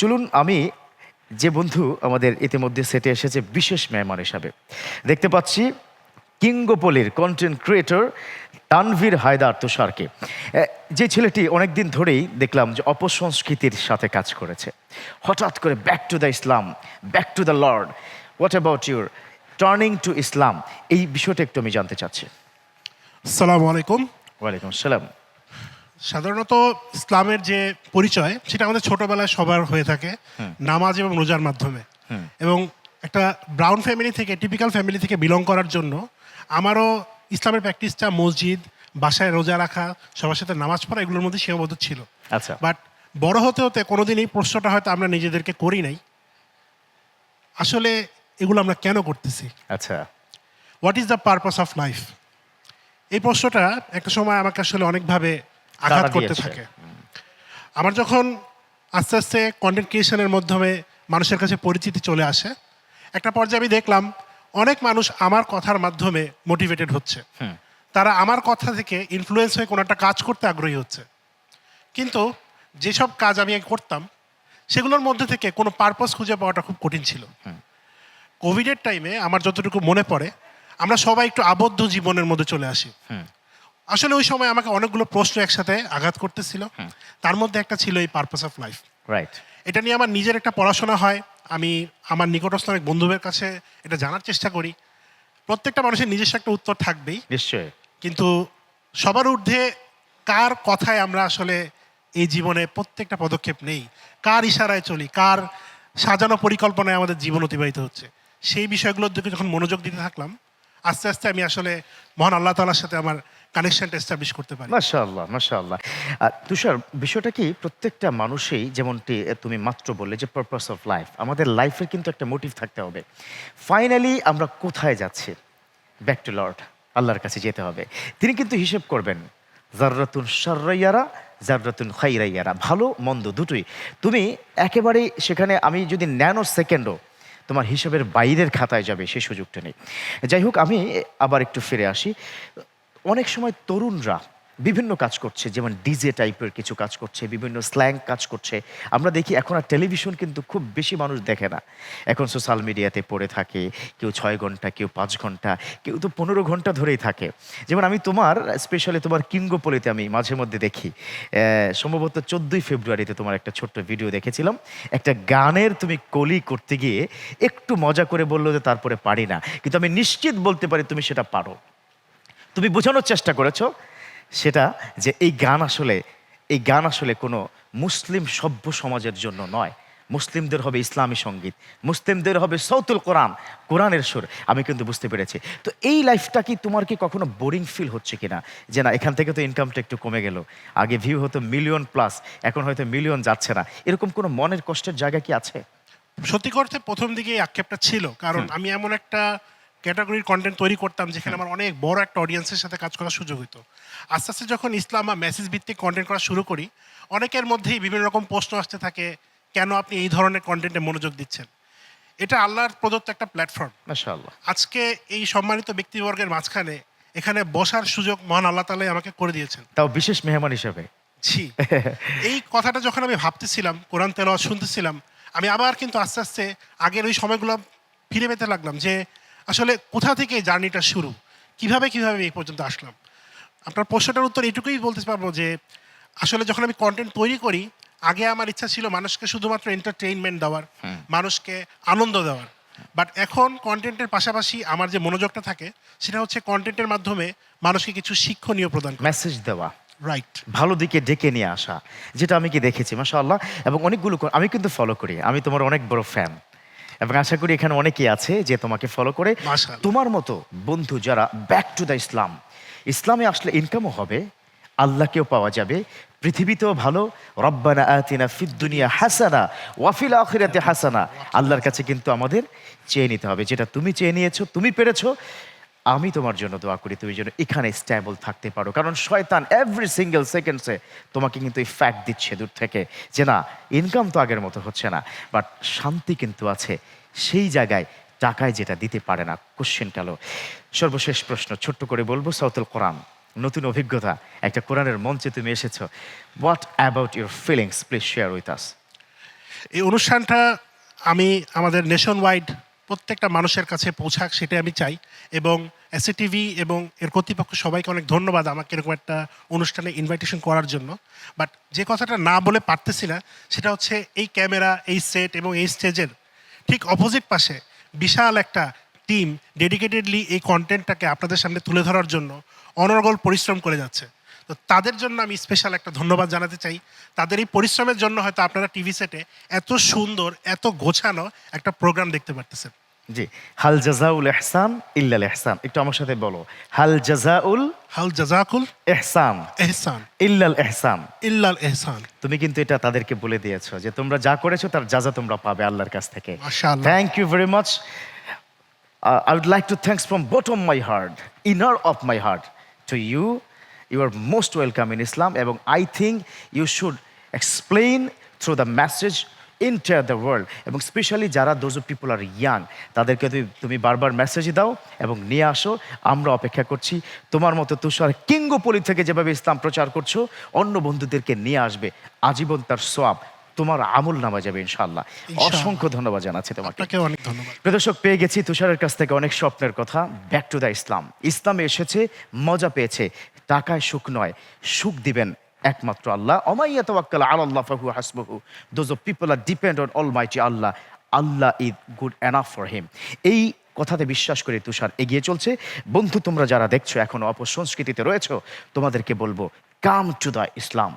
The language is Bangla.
চলুন আমি যে বন্ধু আমাদের ইতিমধ্যে সেটে এসেছে বিশেষ মেহমান হিসাবে দেখতে পাচ্ছি কিঙ্গোপলির কন্টেন্ট ক্রিয়েটর তানভীর হায়দার তুষারকে। যে ছেলেটি অনেকদিন ধরেই দেখলাম যে অপসংস্কৃতির সাথে কাজ করেছে। হঠাৎ করে back to the Islam back to the Lord what about your turning to Islam এই বিষয়টা একটু আমি জানতে চাচ্ছি। আসসালামু আলাইকুম। ওয়ালাইকুম আসসালাম। সাধারণত ইসলামের যে পরিচয় সেটা আমাদের ছোটবেলায় সবার হয়ে থাকে নামাজ এবং রোজার মাধ্যমে। এবং একটা ব্রাউন ফ্যামিলি থেকে টিপিক্যাল ফ্যামিলি থেকে বিলং করার জন্য আমারও ইসলামের প্র্যাকটিসটা মসজিদ বাসায় রোজা রাখা সবার সাথে নামাজ পড়া এগুলোর মধ্যে সীমাবদ্ধ ছিল। আচ্ছা। বাট বড় হতে হতে কোনোদিন এই প্রশ্নটা হয়তো আমরা নিজেদেরকে করি নাই। আসলে এগুলো আমরা কেন করতেছি? আচ্ছা। What is the purpose of life এই প্রশ্নটা একটা সময় আমাকে আসলে অনেকভাবে আঘাত করতে থাকে। আমার যখন আস্তে আস্তে কন্টেন্ট ক্রিয়েশনের মাধ্যমে মানুষের কাছে পরিচিতি চলে আসে একটা পর্যায়ে আমি দেখলাম অনেক মানুষ আমার কথার মাধ্যমে মোটিভেটেড হচ্ছে। তারা আমার কথা থেকে ইনফ্লুয়েন্স হয়ে কোনো একটা কাজ করতে আগ্রহী হচ্ছে। কিন্তু যেসব কাজ আমি করতাম সেগুলোর মধ্যে থেকে কোনো পারপাস খুঁজে পাওয়াটা খুব কঠিন ছিল। কোভিডের টাইমে আমার যতটুকু মনে পড়ে আমরা সবাই একটু আবদ্ধ জীবনের মধ্যে চলে আসি। আসলে ওই সময় আমাকে অনেকগুলো প্রশ্ন একসাথে আঘাত করতেছিল। তার মধ্যে একটা ছিল এই পারপাস অফ লাইফ রাইট এটা নিয়ে আমার নিজের একটা পড়াশোনা হয়। আমি আমার নিকটস্থ অনেক বন্ধুদের কাছে এটা জানার চেষ্টা করি। প্রত্যেকটা মানুষের নিজস্ব একটা উত্তর থাকবেই। নিশ্চয়ই। কিন্তু সবার ঊর্ধ্বে কার কথায় আমরা আসলে এই জীবনে প্রত্যেকটা পদক্ষেপ নেই? কার ইশারায় চলি? কার সাজানো পরিকল্পনায় আমাদের জীবন অতিবাহিত হচ্ছে? সেই বিষয়গুলোর দিকে যখন মনোযোগ দিতে থাকলাম আস্তে আস্তে আমি আসলে মহান আল্লাহ তালার সাথে আমার কানেকশনটা এস্টাবলিশ করতে পারি। মাশাআল্লাহ আর তুষার, বিষয়টা কি, প্রত্যেকটা মানুষই যেমনটি তুমি মাত্র বললে যে পারপাস অফ লাইফ আমাদের লাইফের কিন্তু একটা মোটিভ থাকতে হবে। ফাইনালি আমরা কোথায় যাচ্ছি? ব্যাক টু লর্ড আল্লাহর কাছে যেতে হবে। তিনি কিন্তু হিসেব করবেন, জাররাতুন সার্রাইয়ারা জাররাতুন খাইরাইয়ারা। ভালো, মন্দ দুটোই। তুমি একেবারেই সেখানে, আমি যদি ন্যানো সেকেন্ডও তোমার হিসাবের বাইরের খাতায় যাবে সেই সুযোগটা নেই। যাই হোক, আমি আবার একটু ফিরে আসি। অনেক সময় তরুণরা বিভিন্ন কাজ করছে, যেমন ডিজে টাইপের কিছু কাজ করছে, বিভিন্ন স্ল্যাং কাজ করছে। আমরা দেখি এখন আর টেলিভিশন কিন্তু খুব বেশি মানুষ দেখে না। এখন সোশ্যাল মিডিয়াতে পড়ে থাকে, কেউ ছয় ঘণ্টা, কেউ পাঁচ ঘণ্টা, কেউ তো পনেরো ঘণ্টা ধরেই থাকে। যেমন আমি তোমার স্পেশালি তোমার কিঙ্গোপলিতে আমি মাঝে মধ্যে দেখি সম্ভবত চোদ্দোই ফেব্রুয়ারিতে তোমার একটা ছোট্ট ভিডিও দেখেছিলাম। একটা গানের তুমি কলি করতে গিয়ে একটু মজা করে বলল যে তারপরে পারি না। কিন্তু আমি নিশ্চিত বলতে পারি তুমি সেটা পারো। তুমি বোঝানোর চেষ্টা করেছ সেটা যে এই গান আসলে এই গান আসলে কোনো মুসলিম সভ্য সমাজের জন্য নয়। মুসলিমদের হবে ইসলামী সংগীত মুসলিমদের হবে সৌতুল কোরআন কোরআনের সুর। আমি কিন্তু বুঝতে পেরেছি। তো এই লাইফটা কি তোমার কি কখনো বোরিং ফিল হচ্ছে কিনা? যে না এখান থেকে তো ইনকামটা একটু কমে গেল। আগে ভিউ হতো মিলিয়ন প্লাস এখন হয়তো মিলিয়ন যাচ্ছে না। এরকম কোনো মনের কষ্টের জায়গা কি আছে? সত্যি করতে প্রথম দিকে এই আক্ষেপটা ছিল। কারণ আমি এমন একটা ক্যাটাগরির কন্টেন্ট তৈরি করতাম যেখানে আমার অনেক বড় একটা অডিয়েন্সের সাথে কাজ করার সুযোগ হতো আস্তে আস্তে যখন ইসলাম বা মেসেজ ভিত্তিক কন্টেন্ট করা শুরু করি অনেকের মধ্যেই বিভিন্ন রকম প্রশ্ন আসতে থাকে কেন আপনি এই ধরনের কন্টেন্টে মনোযোগ দিচ্ছেন? এটা আল্লাহর প্রদত্ত একটা প্ল্যাটফর্ম আজকে এই সম্মানিত ব্যক্তিবর্গের মাঝখানে এখানে বসার সুযোগ মহান আল্লাহ তালাই আমাকে করে দিয়েছেন। তাও বিশেষ মেহমান হিসাবে। জি এই কথাটা যখন আমি ভাবতেছিলাম কোরআন তেলাওয়াত শুনতেছিলাম আমি আবার কিন্তু আস্তে আস্তে আগের ওই সময়গুলো ফিরে পেতে লাগলাম যে আসলে কোথা থেকে জার্নিটা শুরু? কীভাবে কীভাবে এই পর্যন্ত আসলাম? আপনার প্রশ্নটার উত্তর এটুকুই বলতে পারব যে আসলে যখন আমি কন্টেন্ট তৈরি করি আগে আমার ইচ্ছা ছিল মানুষকে শুধুমাত্র এন্টারটেইনমেন্ট দেওয়ার মানুষকে আনন্দ দেওয়ার। বাট এখন কন্টেন্টের পাশাপাশি আমার যে মনোযোগটা থাকে সেটা হচ্ছে কন্টেন্টের মাধ্যমে মানুষকে কিছু শিক্ষণীয় প্রদান মেসেজ দেওয়া। রাইট ভালো দিকে ডেকে নিয়ে আসা যেটা আমি কি দেখেছি মাশাআল্লাহ এবং অনেকগুলো আমি কিন্তু ফলো করি আমি তোমার অনেক বড় ফ্যান এবং আশা করি এখানে অনেকেই আছে যে তোমাকে ফলো করে। তোমার মতো বন্ধু যারা ব্যাক টু দ্য ইসলাম ইসলামে আসলে ইনকামও হবে আল্লাহকেও পাওয়া যাবে পৃথিবীতেও ভালো রব্বানা আতিনা ফিদ্দুনিয়া হাসানা ওয়াফিল আখিরাতে হাসানা। আল্লাহর কাছে কিন্তু আমাদের চেয়ে নিতে হবে যেটা তুমি চেয়ে নিয়েছো তুমি পেরেছ আমি তোমার জন্য দোয়া করি, তুমি যেন এখানে স্ট্যাবল থাকতে পারো। কারণ শয়তান এভরি সিঙ্গেল সেকেন্ডসে তোমাকে কিন্তু এই ফ্যাক্ট দিচ্ছে দূর থেকে যে না ইনকাম তো আগের মতো হচ্ছে না বাট শান্তি কিন্তু আছে। সেই জায়গায় টাকায় যেটা দিতে পারে না কোশ্চেন কালো। সর্বশেষ প্রশ্ন, ছোট্ট করে বলব সাউতুল কোরআন। নতুন অভিজ্ঞতা, একটা কোরআনের মঞ্চে তুমি এসেছ। What about your feelings please share with us এই অনুষ্ঠানটা আমি আমাদের নেশন ওয়াইড প্রত্যেকটা মানুষের কাছে পৌঁছাক সেটাই আমি চাই। এবং এসএটিভি এবং এর কর্তৃপক্ষ সবাইকে অনেক ধন্যবাদ আমাকে এরকম একটা অনুষ্ঠানে ইনভাইটেশন করার জন্য। বাট যে কথাটা না বলে পারতেছি না, সেটা হচ্ছে এই ক্যামেরা, এই সেট এবং এই স্টেজের ঠিক অপোজিট পাশে বিশাল একটা টিম ডেডিকেটেডলি এই কন্টেন্টটাকে আপনাদের সামনে তুলে ধরার জন্য অনর্গল পরিশ্রম করে যাচ্ছে। তো তাদের জন্য আমি স্পেশাল একটা ধন্যবাদ জানাতে চাই। তাদের এই পরিশ্রমের জন্য হয়তো আপনারা টিভি সেটে এত সুন্দর এত গোছানো একটা প্রোগ্রাম দেখতে পারতেছেন। জি হাল জাজাউল এহসান ইল্লাল এহসান একটু আমার সাথে বলো। হাল জাজাউল হাল জাজাকুল এহসান এহসান ইল্লাল এহসান ইল্লাল এহসান তুমি কিন্তু এটা তাদেরকে বলে দিয়েছ যে তোমরা যা করেছ তার যাজা তোমরা পাবে আল্লাহর কাছ থেকে। মাশাআল্লাহ। Thank you very much I would like to thanks from bottom my heart inner of my heart to you you are most welcome in Islam এবং I think you should explain through the message into the world এবং স্পেশালি যারা দোজ পিপল আর ইয়াং তাদেরকে তুমি তুমি বারবার মেসেজ দাও এবং নিয়ে আসো। আমরা অপেক্ষা করছি। তোমার মতো তুষার কিঙ্গপলি থেকে যেভাবে ইসলাম প্রচার করছ, অন্য বন্ধুদেরকে নিয়ে আসবে। আজীবন তার সোয়াব। তোমার আমল নামা যাবে ইনশাল্লাহ অসংখ্য ধন্যবাদ জানাচ্ছি তোমাকে। অনেক ধন্যবাদ। প্রদর্শক পেয়ে গেছি তুষারের কাছ থেকে অনেক স্বপ্নের কথা। ব্যাক টু দ্য ইসলাম ইসলামে এসেছে মজা পেয়েছে। টাকায় সুখ নয় সুখ দিবেন একমাত্র আল্লাহ। অমাইয়া তাওয়াক্কাল আলাল্লাহ ফাহু হাসবুহু। Those of people are depend on almighty Allah Allah is good enough for him এই কথাতে বিশ্বাস করে তুষার এগিয়ে চলছে। বন্ধু তোমরা যারা দেখছ এখনও অপসংস্কৃতিতে রয়েছো তোমাদেরকে বলব কাম টু দ্য ইসলাম